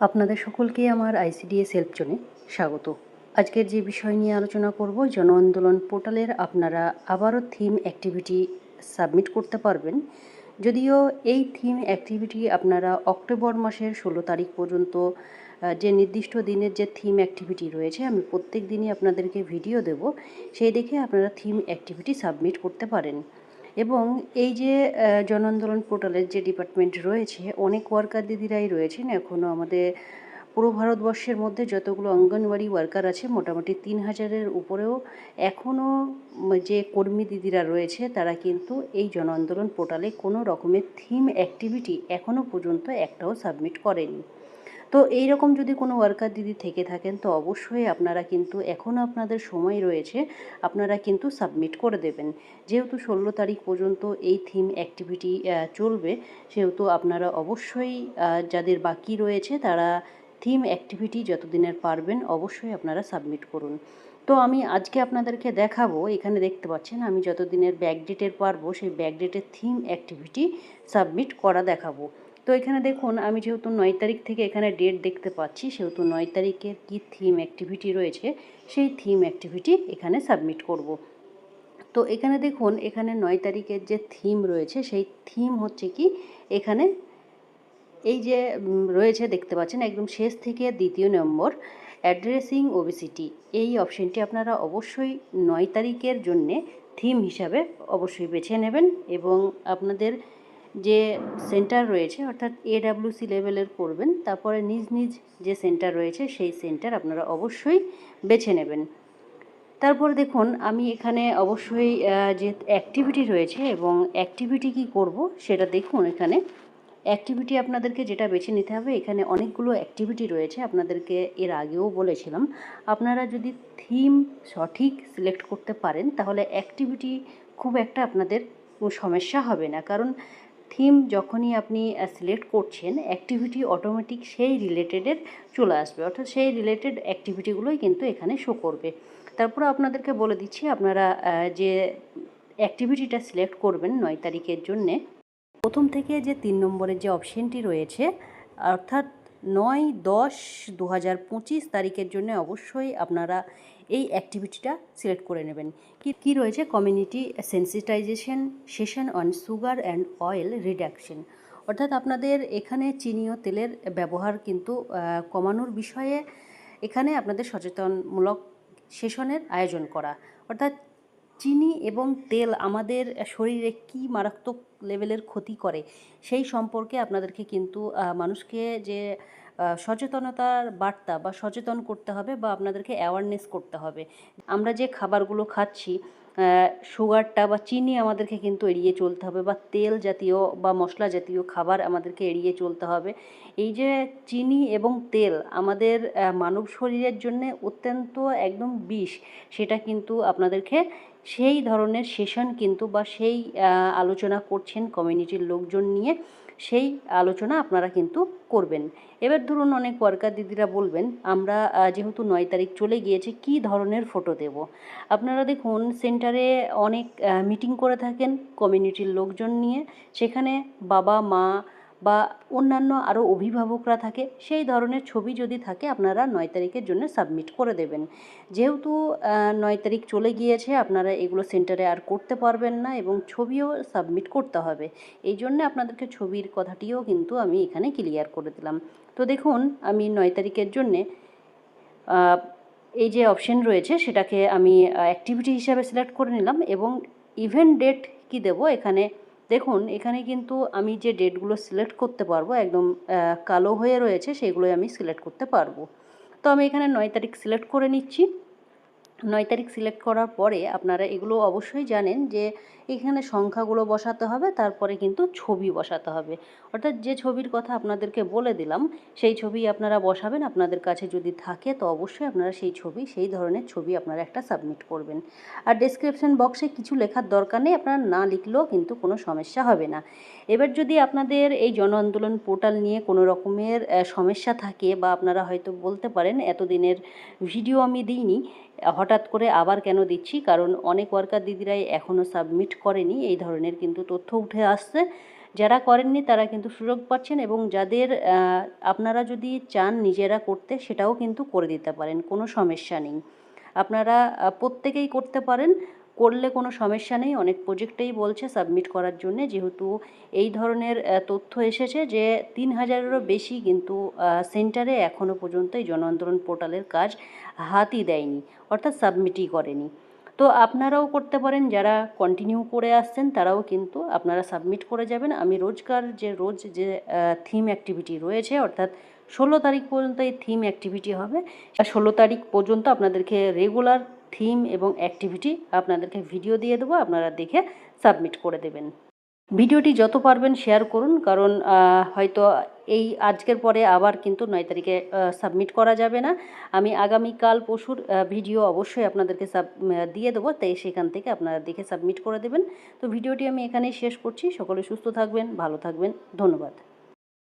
আপনাদের সকলকে আমার আইসিডিএস হেল্প জোনে স্বাগত। আজকের যে বিষয় নিয়ে আলোচনা করব, জন আন্দোলন পোর্টালের আপনারা আবারও থিম অ্যাক্টিভিটি সাবমিট করতে পারবেন। যদিও এই থিম অ্যাক্টিভিটি আপনারা অক্টোবর মাসের ষোলো তারিখ পর্যন্ত যে নির্দিষ্ট দিনের যে থিম অ্যাক্টিভিটি রয়েছে, আমি প্রত্যেক দিনই আপনাদেরকে ভিডিও দেব। সেই দেখে আপনারা থিম অ্যাক্টিভিটি সাবমিট করতে পারেন। এবং এই যে জন আন্দোলন পোর্টালের যে ডিপার্টমেন্ট রয়েছে, অনেক ওয়ার্কার দিদিরাই রয়েছেন। এখনও আমাদের পুরো ভারতবর্ষের মধ্যে যতগুলো অঙ্গনওয়াড়ি ওয়ার্কার আছে, মোটামুটি তিন হাজারের উপরেও এখনও যে কর্মী দিদিরা রয়েছে, তারা কিন্তু এই জন আন্দোলন পোর্টালে কোনো রকমের থিম অ্যাক্টিভিটি এখনও পর্যন্ত একটাও সাবমিট করেনি। তো এই রকম যদি কোনো ওয়ার্কার দিদি থেকে থাকেন, তো অবশ্যই আপনারা কিন্তু এখনও আপনাদের সময় রয়েছে, আপনারা কিন্তু সাবমিট করে দেবেন। যেহেতু ষোলো তারিখ পর্যন্ত এই থিম অ্যাক্টিভিটি চলবে, সেহেতু আপনারা অবশ্যই যাদের বাকি রয়েছে তারা থিম অ্যাক্টিভিটি যতদিনের পারবেন অবশ্যই আপনারা সাবমিট করুন। তো আমি আজকে আপনাদেরকে দেখাবো, এখানে দেখতে পাচ্ছেন, আমি যতদিনের ব্যাকডেটের পারব, সেই ব্যাকডেটের থিম অ্যাক্টিভিটি সাবমিট করা দেখাবো। তো এখানে দেখুন, আমি যেহেতু নয় তারিখ থেকে এখানে ডেট দেখতে পাচ্ছি, সেহেতু নয় তারিখের কী থিম অ্যাক্টিভিটি রয়েছে, সেই থিম অ্যাক্টিভিটি এখানে সাবমিট করব। তো এখানে দেখুন, এখানে নয় তারিখের যে থিম রয়েছে, সেই থিম হচ্ছে কি, এখানে এই যে রয়েছে দেখতে পাচ্ছেন, একদম শেষ থেকে দ্বিতীয় নম্বর অ্যাড্রেসিং ওবিসিটি এই অপশনটি আপনারা অবশ্যই নয় তারিখের জন্যে থিম হিসাবে অবশ্যই বেছে নেবেন এবং আপনাদের যে সেন্টার রয়েছে, অর্থাৎ এডাব্লিউসি লেভেলের করবেন, তারপরে নিজ নিজ যে সেন্টার রয়েছে, সেই সেন্টার আপনারা অবশ্যই বেছে নেবেন। তারপর দেখুন, আমি এখানে অবশ্যই যে অ্যাক্টিভিটি রয়েছে এবং অ্যাক্টিভিটি কি করব, সেটা দেখুন এখানে। অ্যাক্টিভিটি আপনাদেরকে যেটা বেছে নিতে হবে, এখানে অনেকগুলো অ্যাক্টিভিটি রয়েছে, আপনাদেরকে এর আগেও বলেছিলাম। আপনারা যদি থিম সঠিক সিলেক্ট করতে পারেন, তাহলে অ্যাক্টিভিটি খুব একটা আপনাদের সমস্যা হবে না। কারণ থিম যখনই আপনি সিলেক্ট করছেন অ্যাক্টিভিটি অটোমেটিক সেই রিলেটেডের চলে আসবে। অর্থাৎ সেই রিলেটেড অ্যাক্টিভিটিগুলোই কিন্তু এখানে শো করবে। তারপরে আপনাদেরকে বলে দিচ্ছি, আপনারা যে অ্যাক্টিভিটিটা সিলেক্ট করবেন নয় তারিখের জন্যে, প্রথম থেকে যে তিন নম্বরের যে অপশানটি রয়েছে, অর্থাৎ নয় দশ দু হাজার পঁচিশ তারিখের জন্য অবশ্যই আপনারা এই অ্যাক্টিভিটিটা সিলেক্ট করে নেবেন। কি, কী রয়েছে? Community sensitisation session on sugar and oil reduction অর্থাৎ আপনাদের এখানে চিনি ও তেলের ব্যবহার কিন্তু কমানোর বিষয়ে এখানে আপনাদের সচেতনমূলক সেশনের আয়োজন করা। অর্থাৎ চিনি এবং তেল আমাদের শরীরে কী মারাত্মক লেভেলের ক্ষতি করে, সেই সম্পর্কে আপনাদেরকে কিন্তু মানুষকে যে সচেতনতার বার্তা বা সচেতন করতে হবে বা আপনাদেরকে অ্যাওয়ারনেস করতে হবে। আমরা যে খাবারগুলো খাচ্ছি সুগারটা বা চিনি আমাদেরকে কিন্তু এড়িয়ে চলতে হবে বা তেল জাতীয় বা মশলা জাতীয় খাবার আমাদেরকে এড়িয়ে চলতে হবে। এই যে চিনি এবং তেল আমাদের মানব শরীরের জন্য অত্যন্ত একদম বিষ, সেটা কিন্তু আপনাদেরকে সেই ধরনের সেশন কিন্তু বা সেই আলোচনা করছেন কমিউনিটির লোকজন নিয়ে, সেই আলোচনা আপনারা কিন্তু করবেন। এবার ধরুন অনেক ওয়ার্কার দিদিরা বলবেন, আমরা যেহেতু নয় তারিখ চলে গিয়েছে, কি ধরনের ফটো দেব? আপনারা দেখুন, সেন্টারে অনেক মিটিং করে থাকেন কমিউনিটির লোকজন নিয়ে, সেখানে বাবা, মা বা অন্যান্য আরও অভিভাবকরা থাকে, সেই ধরনের ছবি যদি থাকে, আপনারা নয় তারিখের জন্য সাবমিট করে দেবেন। যেহেতু নয় তারিখ চলে গিয়েছে, আপনারা এগুলো সেন্টারে আর করতে পারবেন না এবং ছবিও সাবমিট করতে হবে। এই জন্য আপনাদেরকে ছবির কথাটিও কিন্তু আমি এখানে ক্লিয়ার করে দিলাম। তো দেখুন, আমি নয় তারিখের জন্যে এই যে অপশন রয়েছে, সেটাকে আমি অ্যাক্টিভিটি হিসাবে সিলেক্ট করে নিলাম এবং ইভেন্ট ডেট কি দেব? এখানে দেখুন, এখানে কিন্তু আমি যে ডেটগুলো সিলেক্ট করতে পারব, একদম কালো হয়ে রয়েছে, সেগুলোই আমি সিলেক্ট করতে পারব। তো আমি এখানে নয় তারিখ সিলেক্ট করে নিচ্ছি। নয় তারিখ সিলেক্ট করার পরে আপনারা এগুলো অবশ্যই জানেন যে এখানে সংখ্যাগুলো বসাতে হবে, তারপরে কিন্তু ছবি বসাতে হবে। অর্থাৎ যে ছবির কথা আপনাদেরকে বলে দিলাম, সেই ছবি আপনারা বসাবেন, আপনাদের কাছে যদি থাকে তো অবশ্যই আপনারা সেই ছবি, সেই ধরনের ছবি আপনারা একটা সাবমিট করবেন। আর ডেসক্রিপশন বক্সে কিছু লেখার দরকার নেই, আপনারা না লিখলেও কিন্তু কোনো সমস্যা হবে না। এবার যদি আপনাদের এই জন আন্দোলন পোর্টাল নিয়ে কোনো রকমের সমস্যা থাকে বা আপনারা হয়তো বলতে পারেন, এতদিনের ভিডিও আমি দিইনি, হঠাৎ করে আবার কেন দিচ্ছি? কারণ অনেক ওয়ার্কার দিদিরাই এখনও সাবমিট করেনি, এই ধরনের কিন্তু তথ্য উঠে আসছে। যারা করেননি তারা কিন্তু সুযোগ পাচ্ছেন এবং যাদের আপনারা যদি চান নিজেরা করতে, সেটাও কিন্তু করে দিতে পারেন, কোনো সমস্যা নেই। আপনারা প্রত্যেকেই করতে পারেন, করলে কোনো সমস্যা নেই। অনেক প্রজেক্টেই বলছে সাবমিট করার জন্যে, যেহেতু এই ধরনের তথ্য এসেছে যে তিন হাজারেরও বেশি কিন্তু সেন্টারে এখনও পর্যন্ত এই জন আন্দোলন পোর্টালের কাজ হাতই দেয়নি, অর্থাৎ সাবমিটই করেনি। তো আপনারাও করতে পারেন, যারা কন্টিনিউ করে আসছেন তারাও কিন্তু আপনারা সাবমিট করে যাবেন। আমি রোজকার যে রোজ যে থিম অ্যাক্টিভিটি রয়েছে, অর্থাৎ ষোলো তারিখ পর্যন্ত এই থিম অ্যাক্টিভিটি হবে। ষোলো তারিখ পর্যন্ত আপনাদেরকে রেগুলার থিম এবং অ্যাক্টিভিটি আপনাদেরকে ভিডিও দিয়ে দেবো, আপনারা দেখে সাবমিট করে দেবেন। ভিডিওটি যত পারবেন শেয়ার করুন, কারণ হয়তো এই আজকের পরে আবার কিন্তু নয় তারিখে সাবমিট করা যাবে না। আমি আগামীকাল পশুর ভিডিও অবশ্যই আপনাদেরকে সাব দিয়ে দেবো, তাই সেখান থেকে আপনারা দেখে সাবমিট করে দেবেন। তো ভিডিওটি আমি এখানেই শেষ করছি। সকলে সুস্থ থাকবেন, ভালো থাকবেন। ধন্যবাদ।